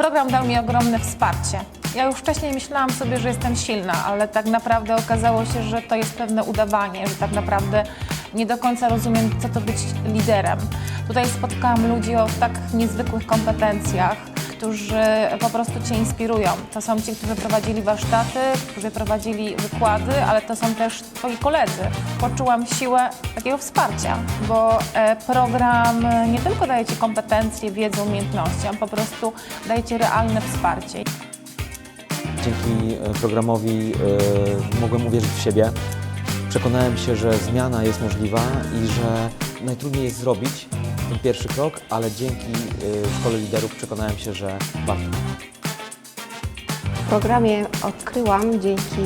program dał mi ogromne wsparcie. Ja już wcześniej myślałam sobie, że jestem silna, ale tak naprawdę okazało się, że to jest pewne udawanie, że tak naprawdę nie do końca rozumiem, co to być liderem. Tutaj spotkałam ludzi o tak niezwykłych kompetencjach, którzy po prostu Cię inspirują. To są ci, którzy prowadzili warsztaty, którzy prowadzili wykłady, ale to są też Twoi koledzy. Poczułam siłę takiego wsparcia, bo e, program nie tylko daje Ci kompetencje, wiedzę, umiejętności, on po prostu daje Ci realne wsparcie. Dzięki e, programowi e, mogłem uwierzyć w siebie. Przekonałem się, że zmiana jest możliwa i że najtrudniej jest zrobić ten pierwszy krok, ale dzięki e, Szkole Liderów przekonałem się, że warto. W programie odkryłam dzięki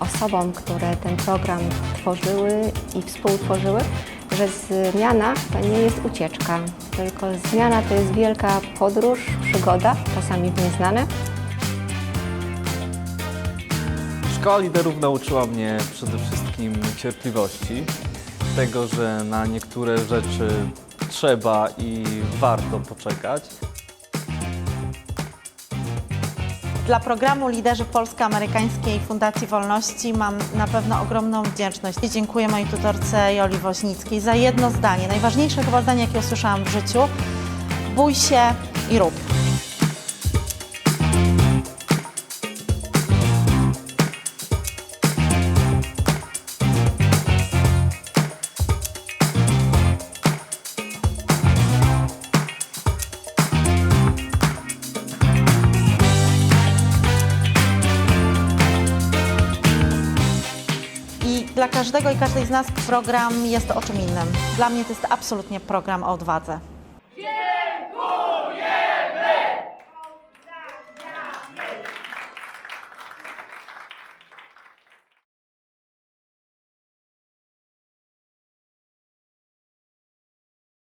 osobom, które ten program tworzyły i współtworzyły, że zmiana to nie jest ucieczka, tylko zmiana to jest wielka podróż, przygoda, czasami w nieznane. Szkoła liderów nauczyła mnie przede wszystkim cierpliwości, tego, że na niektóre rzeczy trzeba i warto poczekać. Dla programu Liderzy Polsko-Amerykańskiej Fundacji Wolności mam na pewno ogromną wdzięczność. I Dziękuję mojej tutorce Joli Woźnickiej za jedno zdanie, najważniejsze chyba zdanie, jakie usłyszałam w życiu. Bój się i rób. Dla każdego i każdej z nas program jest o czym innym. Dla mnie to jest absolutnie program o odwadze.